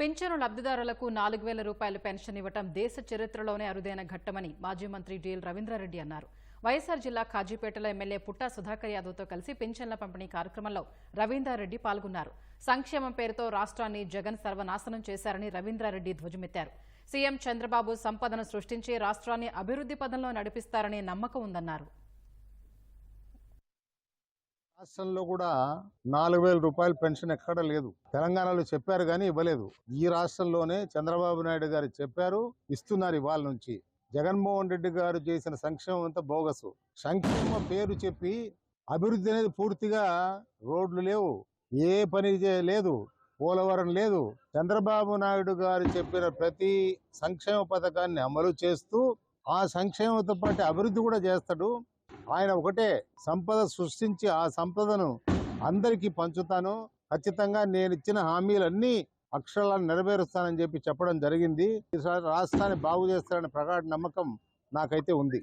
పింఛను లబ్ధిదారులకు నాలుగు వేల రూపాయల పెన్షన్ ఇవ్వటం దేశ చరిత్రలోనే అరుదైన ఘట్టమని మాజీ మంత్రి డిఎల్ రవీంద్రారెడ్డి అన్నారు. వైఎస్సార్ జిల్లా కాజీపేటలో ఎమ్మెల్యే పుట్టా సుధాకర్ యాదవ్తో కలిసి పింఛన్ల పంపిణీ కార్యక్రమంలో రవీంద్రారెడ్డి పాల్గొన్నారు. సంక్షేమం పేరుతో రాష్ట్రాన్ని జగన్ సర్వనాశనం చేశారని రవీంద్రారెడ్డి ధ్వజమెత్తారు. సీఎం చంద్రబాబు సంపదను సృష్టించి రాష్ట్రాన్ని అభివృద్ధి పదంలో నడిపిస్తారనే నమ్మకం ఉందన్నారు. రాష్ట్రంలో కూడా నాలుగు వేల రూపాయల పెన్షన్ ఎక్కడ లేదు. తెలంగాణలో చెప్పారు కానీ ఇవ్వలేదు. ఈ రాష్ట్రంలోనే చంద్రబాబు నాయుడు గారు చెప్పారు ఇస్తున్నారు ఇవాళ నుంచి. జగన్మోహన్ రెడ్డి గారు చేసిన సంక్షేమం అంతా బోగసు. సంక్షేమ పేరు చెప్పి అభివృద్ధి అనేది పూర్తిగా రోడ్లు లేవు. ఏ పని లేదు. పోలవరం లేదు. చంద్రబాబు నాయుడు గారు చెప్పిన ప్రతి సంక్షేమ పథకాన్ని అమలు చేస్తూ ఆ సంక్షేమంతో పాటు అభివృద్ధి కూడా చేస్తాడు. ఆయన ఒకటే సంపద సృష్టించి ఆ సంపదను అందరికీ పంచుతాను. ఖచ్చితంగా నేను ఇచ్చిన హామీలన్నీ అక్షరాలను నెరవేరుస్తానని చెప్పి చెప్పడం జరిగింది. ఈసారి రాష్ట్రాన్ని బాగు చేస్తారనే ప్రగాఢ నమ్మకం నాకైతే ఉంది.